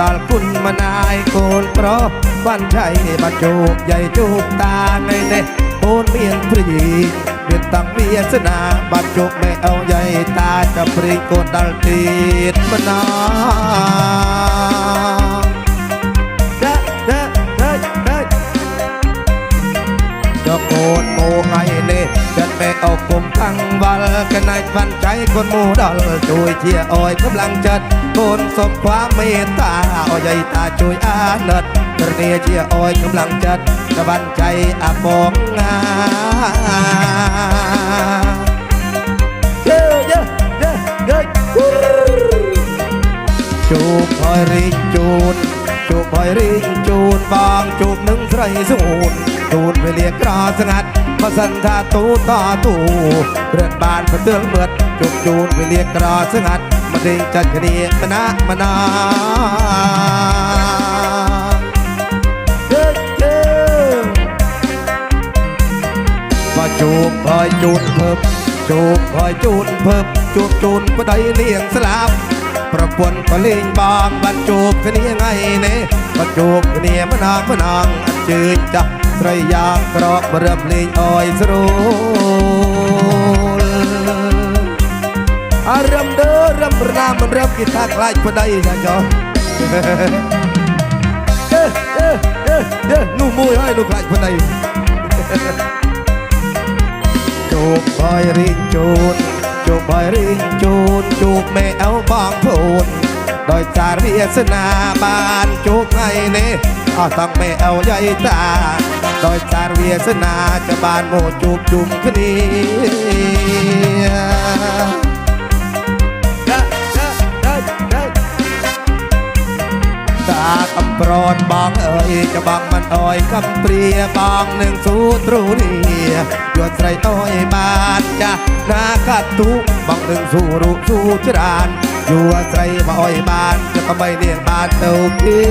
ដល់ទើបទឹកពើបដល់គុណមនាយកូនប្រុសបានឆៃបាជោគយាយជោគតាថ្ងៃនេះអូនមានព្រីមានតាំងវាសនាបាជោគមេអោយាយតាចាប់ព្រីកូ នដល់ទៀតមនាដេដេដេដេ cho côn mô ngày nê chân mẹ ốc cùng thăng vալ cái này văn cháy con mô đal chui chia ôi cấm lăng chân côn xóm quá mê ta ôi dây ta chui á nật trở nia chia ôi cấm lăng chân cái văn cháy à bóng nga Yeah, yeah, yeah, yeah. Woo! ជួបហើយរីកជូនជួបហើយរីកជូនបងជួបនឹងស្រីសួនជូនវេលាក្រស្ងាត់ បើសិនថាទូតទូគ្រឿនបានផ្ទើលមឿតជួបជូនវេលាក្រស្ងាត់មិនដេញចាច់គ្នាមណាមណាជើជើបើជួបហើយជូនភើបជួបហើយជូនភើបជួបជូនប្តីនាងស្លាប់ប្រពន្ធក៏លេងបងបានជួបគ្នាថ្ងៃនេះបើជួបគ្នាម្ដងម្ដងអញ្ជើញចាស់ ស្រីយ៉ាងក្រកបរឹបលេងអយស្រួលអារំដើរំរណាមិនរឹបគិតាខ្លាចប្តីចាចុះអេអេអេអេនោះមួយហើយនោះខ្លាចប្តីជួបហើយរីកជូនជួបហើយរីកជូនជួបមេអោបងប្អូនដោយសារវាសនាបានជួបថ្ងៃនេះ អស់ទាំងមេអោយាយតាដោយសារវាសនាจะបានមកជួបជុំគ្នាចាចាចាចាតាកំប្រនបងអើយច្បាំងមិនអើយកំព្រាបងនឹងស៊ូទ្រូនេះយកស្រីអើយបានចាស់ណាកាត់ទូបងនឹងស៊ូរូបស៊ូច្រាន อยู่อาศัยมาอ้อยบานจะก็ไม่เรียกบานเต้าพี่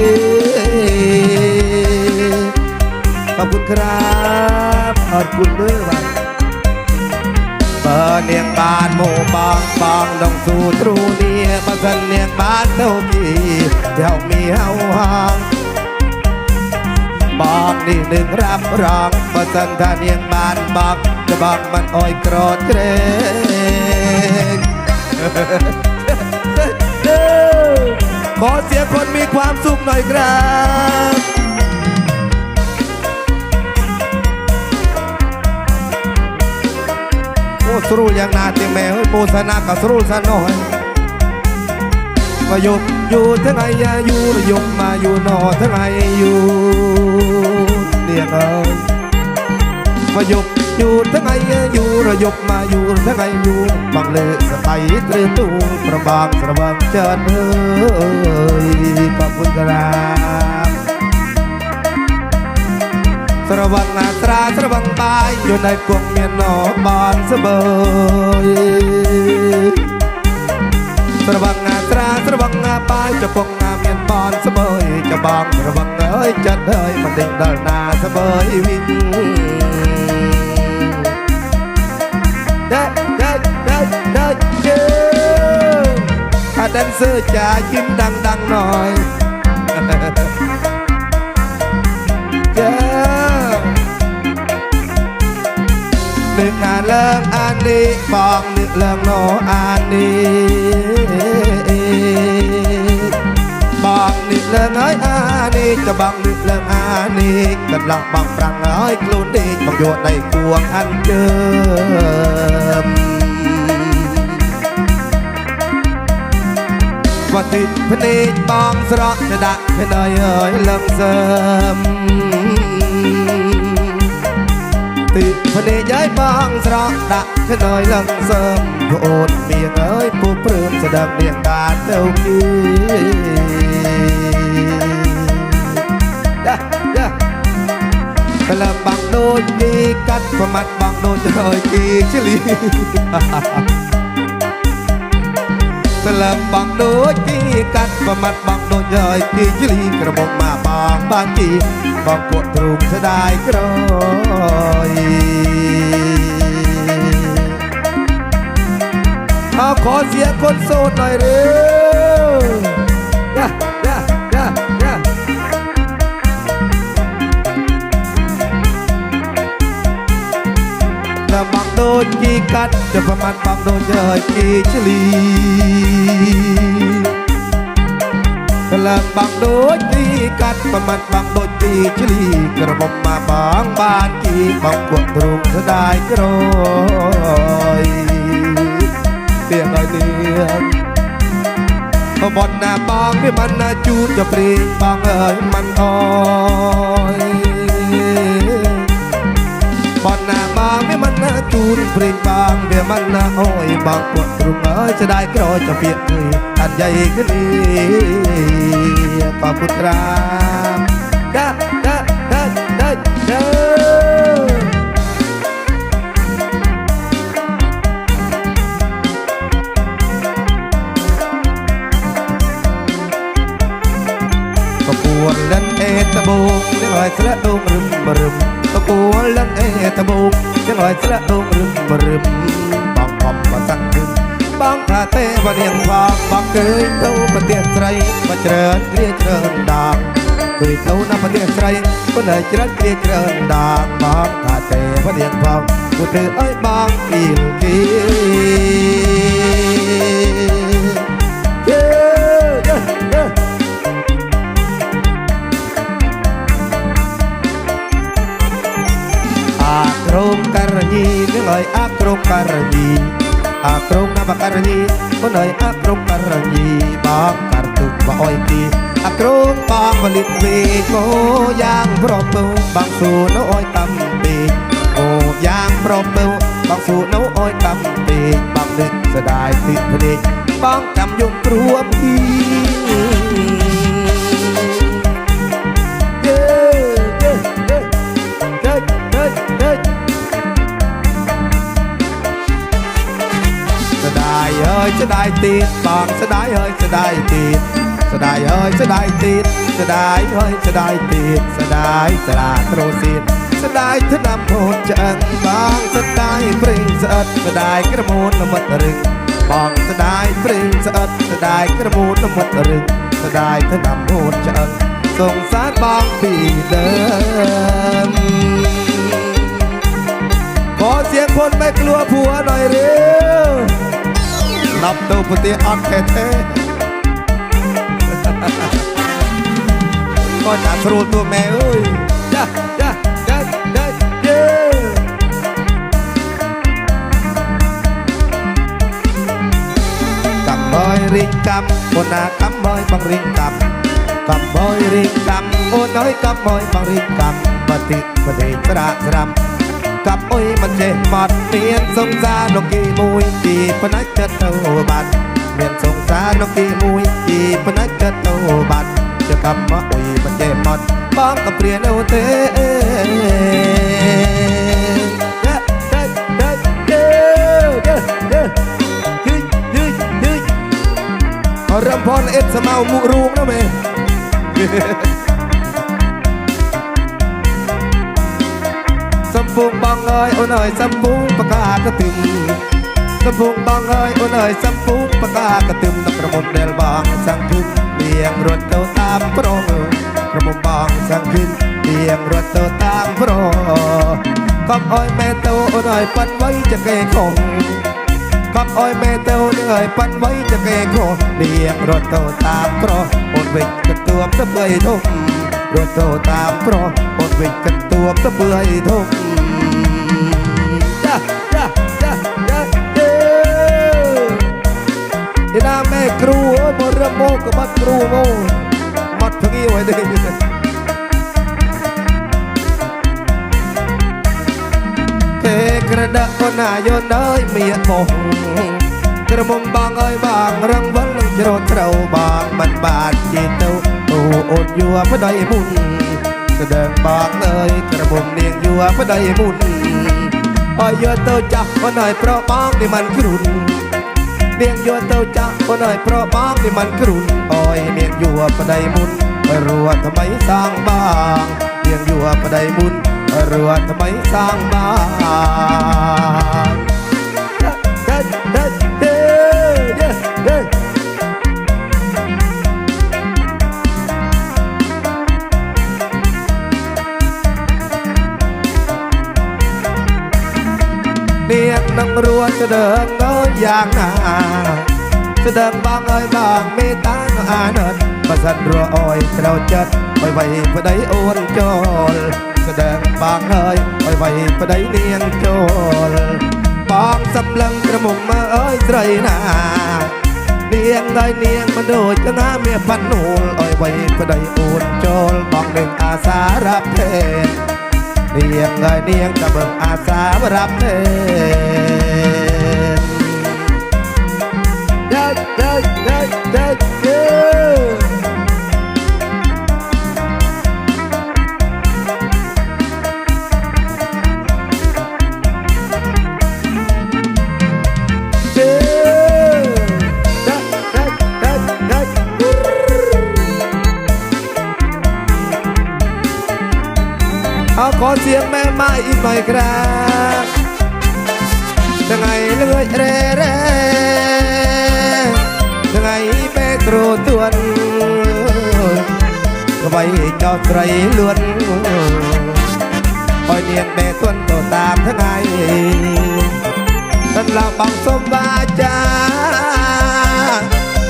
ขอบคุณครับขอบคุณด้วยวันเปิดเนียงบ้านหมู่บองบองลงสู่ตรูเนียมาสันเนียงบ้านเต้าพี่เดี๋ยวมีเฮาห้องบอกนี่หนึ่งรับรองมาสันทาเนียงบ้านบอกจะบอกมันอ้อยโกรอเกรง ขอเสียงคนมีความสุขหน่อยครับโอ้สรุอย่างนาตียงแม่เฮ้ยโมสนากับสรุสะหน่อยมาอยู่อยู่ทั้งไงอย่าอยู่ระยกมาอยู่นอทั้งไงอยู่เดียงเอ้ยมาอยู่ อยู่ทั้งไงอยู่ระยบมาอยู่ทั้งไงอยู่บังเลสไตเตรตูประบางประบังเจิญเอ้ยพระคุณกราบสระวังนาตราสระวังตายอยู่ในกวงเมียนนอบานเสบยสระวังนาตราสระวังนาปายจะกวงนาเมียนบานเสบยจะบางระวังเอ้ยจัดเอ้ยมันดิ่งดาลนาเสบยวิ่ง แดนเซอร์จ๋ายิ้มดังๆหน่อยเจ้าหนึ่งงานเลิกอันนี้ปองหนึ่งเลิกโนอันนี้บองนึ่งเลิกน้อยอันนี้จะบองนึ่งเลิกอันนี้กำลังบองปรังน้อยกลุ่นดีบองโยนในกวงอันเดิม ត្តទីភ្នែកបងស្រក់จะដាក់ភ្នែកអើយលឹងសើមទីភ្នែកអើយបងស្រក់ដាក់ភ្នែកលឹងសើមប្អូនមៀងអើយពូព្រមស្ដាប់នាងបានទៅគីយ៉ាយ៉ាក្លឹបបាំងដូចគីកាត់ប្រមាត់បងដូចហើយគីជលី ស្លឹកបងដូចពីកាត់ប្រមាត់បងដូចហើយពីជលីក្រមុំមកបងបានទីបងគក់ទ្រូងស្ដាយក្រយអោខោសៀកគុនសូនហើយរឺ តែបាក់ដូចគីកាត់ទៅប្រមាណបាក់ដូចហើយគីឆ្លីកលងបាក់ដូចគីកាត់ប្រមាណបាក់ដូចគីឆ្លីក្រមុំមកបងបានគីបងគក់ទ្រូងស្ដាយក្រោយទៀងឲ្យទៀងបនណាបងវាមិនណាជូនจะព្រីងបងអើយមិនអើយបនណាបងវាមិន ណាទូនព្រេងបងវាមិនណាអើយបងគាត់គ្រុំអើយស្ដាយក្រចាពាកអើយអត់យ៉ៃគ្នាបពុត្រាដាដាដាដាដាប្រគួនលិនអេតបូកនឹងឲ្យស្លាក់ដងរឹមរឹមប្រគួនលិនអេតបូក យស្លាក់ដងរឹមរឹមបងបំមកសាំងទឹមបងថាទេវនាងផងបងឃើញទៅប្រទេសស្រីមកច្រើនគ្រាច្រើនដាងឃើញទៅណាប្រទេសស្រីប៉ុន្តែច្រើនគ្រាច្រើនដាងបងថាទេវនាងផងគួរធ្វើឲ្យបងគៀលគៀយេយេ ក្រមករញីនឹងឲ្យអាក្រមករញីអាក្រមណាបករញីមិនឲ្យអាក្រមករញីបងករទុកបអយទីអាក្រមបងវលិតវេកោយ៉ាងប្រពើបងសួរនៅអយកំពេកអូយ៉ាងប្រពើបងសួរនៅអយកំពេកបងនឹកស្ដាយទីភ្នែកបងចាំយំព្រួមពី ายเฮ้ยสดายตีดสดายเฮ้ยสดายตีดสดายสลาโตรซีดสดายทนำโหดจังบองสดายปริงสะอัดสดายกระมูลน้ำมัดรึงบองสดายปริงสะอัดสดายกระมูลน้ำมัดรึงสดายทนำโหดจังสงสารบองปีเดิม ขอเสียงคนไม่กลัวผัวหน่อยเร็ว ដាប់ទៅប្រទេសអត់ខេះទេគាត់ដាក់ស្រួលទួម៉ែអើយចាចាចាចាយេកំបយរីកកំអូនណាកំបយបងរីកកំកំបយរីកកំអូនអើយកំបយបងរីកកំបតិបតិត្រាក្រាំ ยกำบอยบังริงกำปฏิปฏิสระสรำ กับអុយមិនចេះបត់មានសង្សារនោះគេមួយពីផ្នែកចិត្តទៅបាត់មានសង្សារនោះគេមួយពីផ្នែកចិត្តទៅបាត់จะกำมาអុយមិនចេះបត់បងក៏ព្រានៅទេយ៉ាដេដេដេដេដេដេយឺយឺយឺរំផនអេតស្មៅមុខរូងណាមេ សំ ពូកបងអើយអូនអើយសំពូកបកាកទឹមសំពូកបងអើយអូនអើយសំពូកបកាកទឹមដល់ប្រមុំដែលបងសង្ឃឹមទៀងរត់ទៅតាមប្រងប្រមុំបងសង្ឃឹមទៀងរត់ទៅតាមប្រងកុំអើយមែនទៅអូនអើយប៉ាត់ໄວចកេខំកុំអើយមែនទៅនឹងអើយប៉ាត់ໄວចកេខំទៀងរត់ទៅតាមប្រងអូនវិញទទួលទៅបីធំរត់ទៅតាមប្រងអូនវិញទទួលទៅបីធំ ចាចាចាចាអេឯណាម៉ែគ្រូអើយមករឹមមកក្បាត់គ្រូមកមាត់ភ្ងៀវឲ្យទេគេក្រដឹកអូនណាយនអើយមៀកមកក្រមុំបងអើយបងរងវិលនឹងជ្រោតត្រូវបងមិនបានជាទៅអូអូនយួរប្តីមុនស្ដើងបងអើយក្រមុំនាងយួរប្តីមុន បើយកទៅចាស់អូនហើយប្របងនេះមិនគ្រុននាងយកទៅចាស់អូនហើយប្របងនេះមិនគ្រុនអើយនាងយួរប្តីមុនរួតថ្មីសាងបាងនាងយួរប្តីមុនរួតថ្មីសាងបាង ស្ដើងដល់យ៉ាងណាស្ដើងបងអើយបងមេត្តានៅអាណិតបើសិនរអអយត្រូវចិត្តបិវ័យប្តីអូនចូលស្ដើងបងអើយបិវ័យប្តីនាងចូលបងសម្លឹងក្រមុំមើលអើយស្រីណានាងហើយនាងមិនដូចកណាមានប៉ាន់នូលអើយវ័យប្តីអូនចូលបងនឹងអាសារាប់ទេ เนียงเงยเนียงตะเบิกอาสาวรับเนิดินน เอาขอเสียงแม่ไม้อีกหน่อยครับยังไงเลื่อยเร่เร่ยังไงเปโตรตวนก็ไปจอดไตรล้วนคอยเนียงแม่ตวนตัวตามทั้งไงท่านเราบังสมบาจา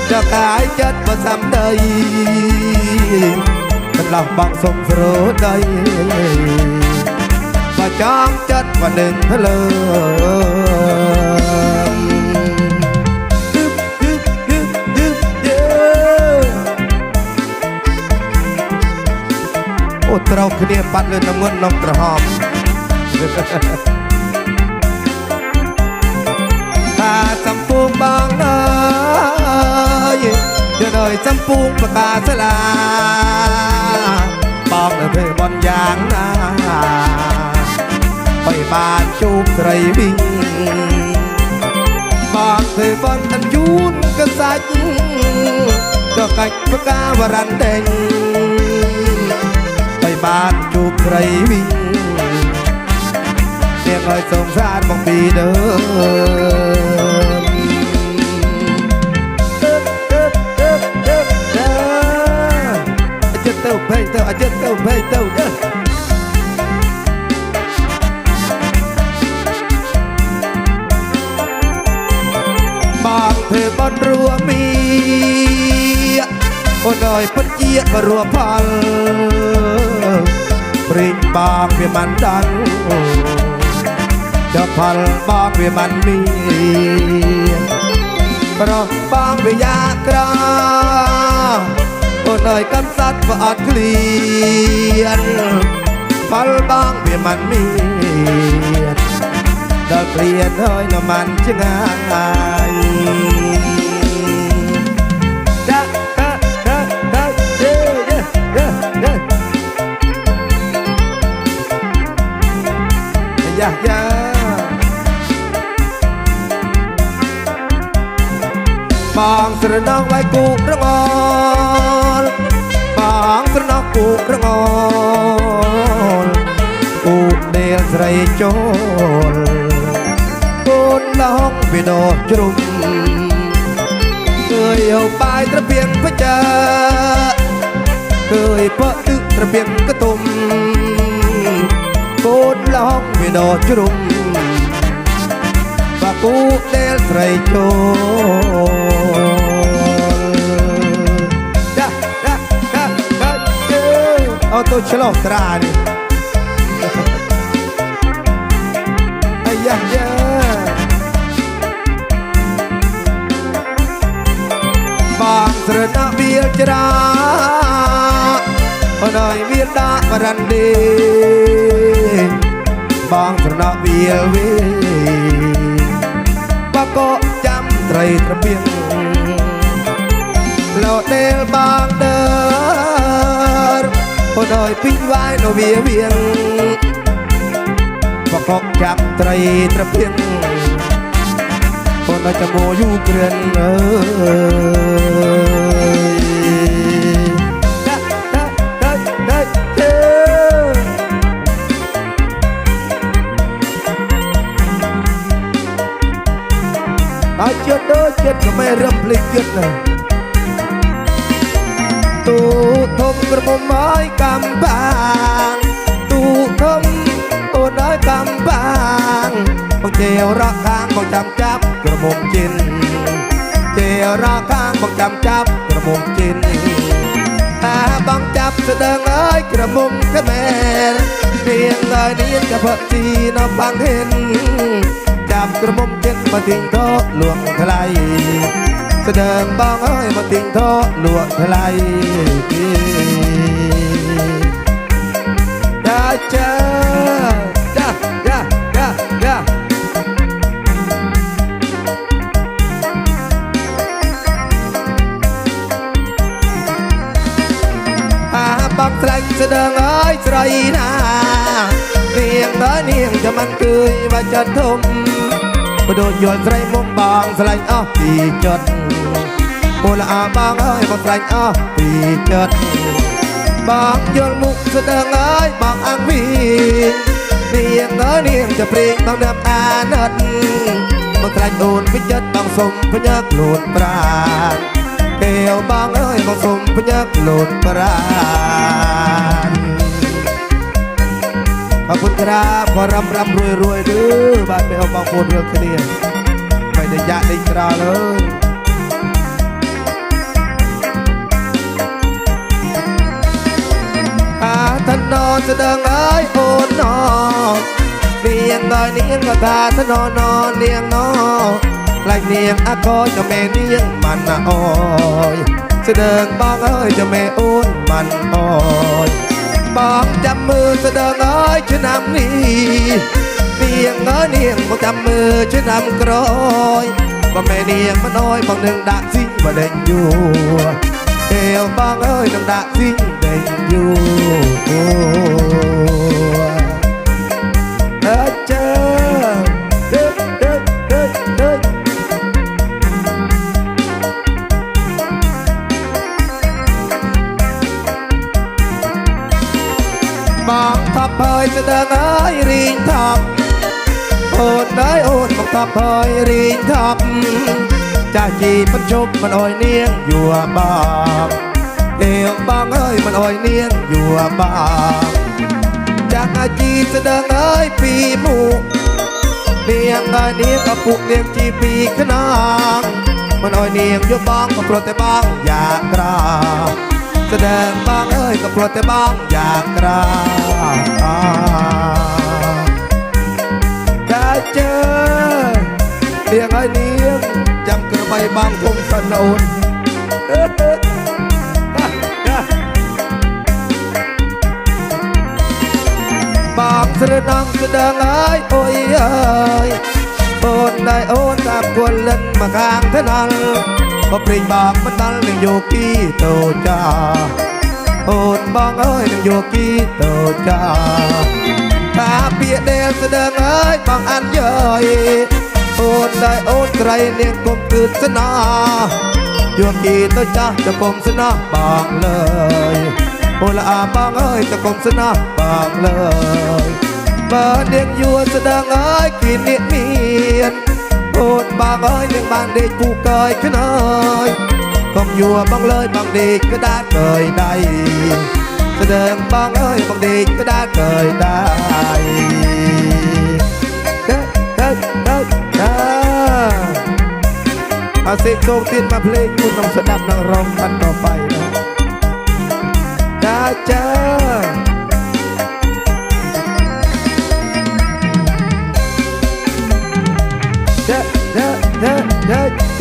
จะขายจัดมาซ้ำใดស ម្រាប់បងសុំស្រួលដីបើចង់ចិត្តមកនឹងភ្លើងយឹបយឹបយឹបយឹបយឹបអូត្រូវគ្នាបាត់លើនងន់នំក្រហមតាសំពងបងអើយ យកដោយសំពងបកាសាលាបងនៅធ្វើបនយ៉ាងណាបីបានជួបស្រីវិញបងធ្វើបនតាន់យូនកសាច់ក៏កាច់បកាវរ៉ាន់ដេញបីបានជួបស្រីវិញនាងឲ្យសងសារមកពីដើ ទៅភ័យទៅអចិត្តទៅភ័យទៅអើបងធ្វើបនរួមីអូនអើយពិតជាបរួផលព្រីងបងវាមិនដឹងចុះផលបងវាមិនមានប្រោះបងវាយ៉ាក្រ អូនអើយកំសត់ក៏អត់ឃ្លានផលបងវាមិនមានដល់ព្រៀនហើយនៅមិនឆ្ងាយចាតាតាតាយេយេយេយេយ៉ាយ៉ាបងស្រណងវាយគូរងល ពូក្រងលពូដែលស្រីចូលពូនឡងពីដកជ្រុំើយអោបាយត្រពៀងបចាើយបើទឹកត្រពៀងកតុំកូនឡងវាដកជ្រុំបាគូដែលស្រីចូល អត់ទៅឆ្លោះត្រានេះអាយ៉ាយ៉ាបងស្រដាវាលច្រាអូនអើយវាលដាក់បរ៉ាន់ឌីបងស្រដាវាលវេបកកចាំត្រីត្រពៀងលោដែលបងដើរ អូនអើយពីងវាយនៅវាវៀងបកកចាំត្រីត្រពាំងអូនអើយចាំមកយូគ្រឿនអើយដាដាដាដាទេហើយជាតិដូចជាតិក៏មិនរំភ្លេចជាតិណា ទូធំក្រមុំហើយកំបាងទូធំអូនអើយកំបាងបងជាវរកខាងបងចាំចាប់ក្រមុំជិនជាវរកខាងបងចាំចាប់ក្រមុំជិនតាបងចាប់ស្ដើងអើយក្រមុំក្មែរទៀងអើយនាងកពទីនៅបាំងហិនចាប់ក្រមុំជិនមកទីងតលួងថ្លៃ ស្ដើងបងអើយមកទីងតលួងថ្លៃចាចាចាចាចាចាអាបងស្រាញ់ស្ដើងអើយស្រីណានាងតើនាងจะមិនគឿយមកចិត្តធំ បដូនយល់ស្រីមុំបងស្លាញ់អស់ពីចិត្តអូនអាបងអើយបងស្លាញ់អស់ពីចិត្តបងយល់មុខស្ដើងអើយបងអង្គវីនាងអើយនាងจะព្រៀងបងដើមអាណិតបងស្លាញ់អូនពីចិត្តបងសុំភញើខ្លួនប្រាណទេវបងអើយបងសុំភញើខ្លួនប្រាណ អរគុណក្រាបក៏រំរំរួយរួយឬបាទពេលបងប្អូនរឿងគ្នាមិនតែយ៉ាដេកក្រលអើយអាថាណោស្ដឹងអើយអូនណោនាងដល់នាងក៏ថាថាណោណោនាងណោលាច់នាងអកយក៏មែននាងបានណាអើយស្ដឹងបងអើយចាំមែអូនបានអើយ បងចាំមើលស្ដើងអើយឆ្នាំនេះនាងអើយនាងមកចាំមើលឆ្នាំក្រោយបើមែនាងមិនអើយបងនឹងដាក់ស៊ីបដេញយូរទេវបងអើយនឹងដាក់ស៊ីដេញយូ ស្ដើងអើយរីងថប់អូនអើយអូនមកថប់ហើយរីងថប់ចាស់ជីមិនជប់មិនអោយនាងយួរបងទេវបងអើយមិនអោយនាងយួរបងចាស់អាជីស្ដើងអើយពីមុខនាងអើយនាងក៏ពុកនាងជីពីខ្នងមិនអោយនាងយកបងក៏ព្រោះតែបងយ៉ាក្រ แสดงบางเอ้ยก็โปรดแต่บางอยากกราได้เจอเลี้ยงไอ้เลี้ยงจำกระใบบางคงสนุนบางสระนังแสดงไอ้โอ้ยเอ้ยโอนได้โอนตามควรเล่นมาข้างถนน បើព្រេងបាបមិនដល់នឹងយោគីតូចចាអូនបងអើយនឹងយោគីតូចចាតាពាក្យដែលស្ដឹងហើយបងអានយើយអូនដែលអូនក្រៃនាងគុំគឺស្នាយោគីតូចចាចំគុំស្នាបងលើយអូនអាបងអើយចំគុំស្នាបងលើយបើនាងយួរស្ដឹងហើយគីនេះមាន អូនបងអើយនាងបានដេកពូកើយខ្នើយកុំយួរបងលើយបងដេកក្តារកើយដៃស្ដើងបងអើយបងដេកក្តារកើយដៃដេដេដេដាអាសេកចូលទៀតមកភ្លេងគូនក្នុងស្ដាប់នឹងរងបានតไปណាចាចាចេ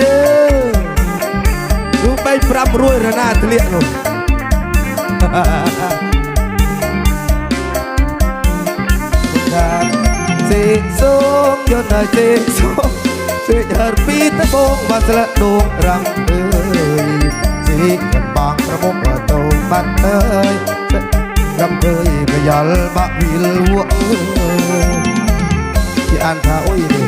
ចេចេរូបបី5រួយរណាធ្លាក់នោះថាសេកសូមយកតែសេកសូមសេកហឺពីតបងបាស្លាក់ដងរាំងអើយសេកកំបងប្រមុំបតោបាត់អើយរំភើយកយល់បាក់វិលវក់អើយជាអានថាអុយ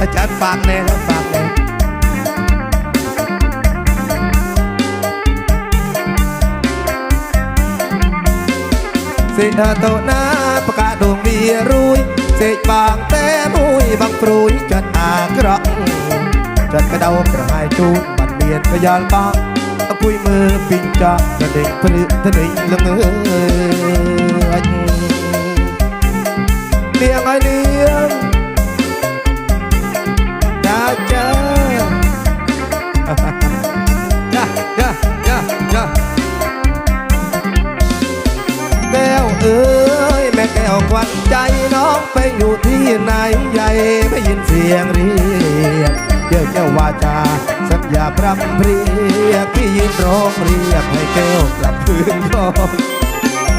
อาจารย์ฟังแน่ครับฟังแน่សេកតោណាប្រកាដងវារួយសេកបងតែមួយបងព្រួយចិត្តអាក្រក់ចិត្តកដោប្រហាយជូនបាត់មានប្រយោលបងអង្គុយមើលពីងចកទៅដេកព្រឹកទៅដេកលងអើយ เลี้ยงไ วันใจน้องไปอยู่ที่ไหนใหญ่ไม่ยินเสียงเรียกเจ้าเจ้าวาจาสัญญาพรำเพรียกที่ยินร้องเรียกให้แก้วกลับคืนก่อน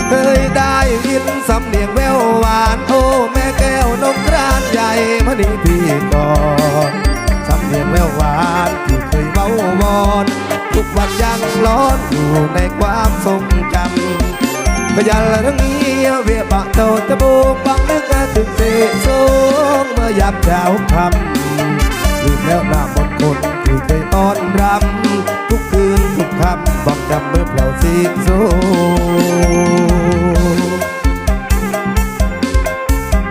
เคยได้ยินสำเนียงแววหวานโอ้แม่แก้วนกกรานใหญ่มานีพี่ก่อนสำเนียงแววหวานที่เคยเว้าวอนทุกวันยังร้อนอยู่ในความทรงจำ Kajala rangia via bạc đầu ta buộc bằng nước ra từng tệ xuống mơ dạp đảo thầm Dù theo là một คนคือไปต้อนรับ ทุกคืนทุกคำบอกดำเมื่อเปล่าสีสู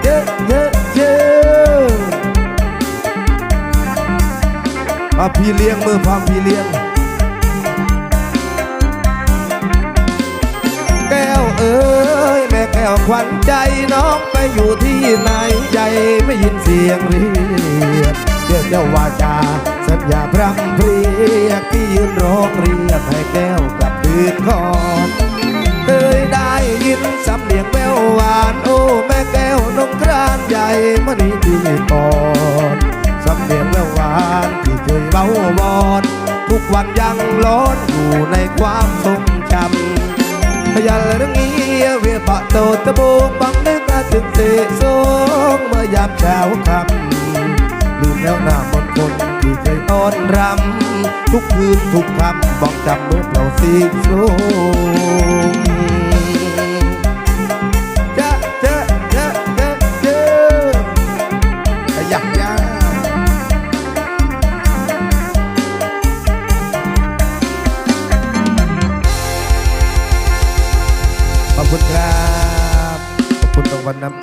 เยอะเยอะเยอะมาพี่เลี้ยงมือพามพี่เลี้ยง ขวัญใจน้องไปอยู่ที่ไหนใหญ่ไม่ยินเสียงเรียกเจ้าเจ้าวาจาสัญญาพรำเพรียกที่ยืนร้องเรียกให้แก้วกลับคืนก่อนเคยได้ยินสำเนียงแววหวานโอ้แม่แก้วนงกรานใหญ่มานีที่ก่อนสำเนียงแววหวานที่เคยเบาวอนทุกวันยังร้อนอยู่ในความทรงจำ ยันเรื่องนี้เวียบะโตตะโบกบังนึกถึงเสสงเมื่อยามเช้าคำลืมแล้วหน้ามนคนที่เคยอ้อนรำทุกคืนทุกคำบอกจำเมื่อเปล่าสีสูง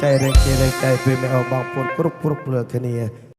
ใจแรงใจแรงใจเป็นไม่เอาบางคนกรุบกรุบเปลือกเนีย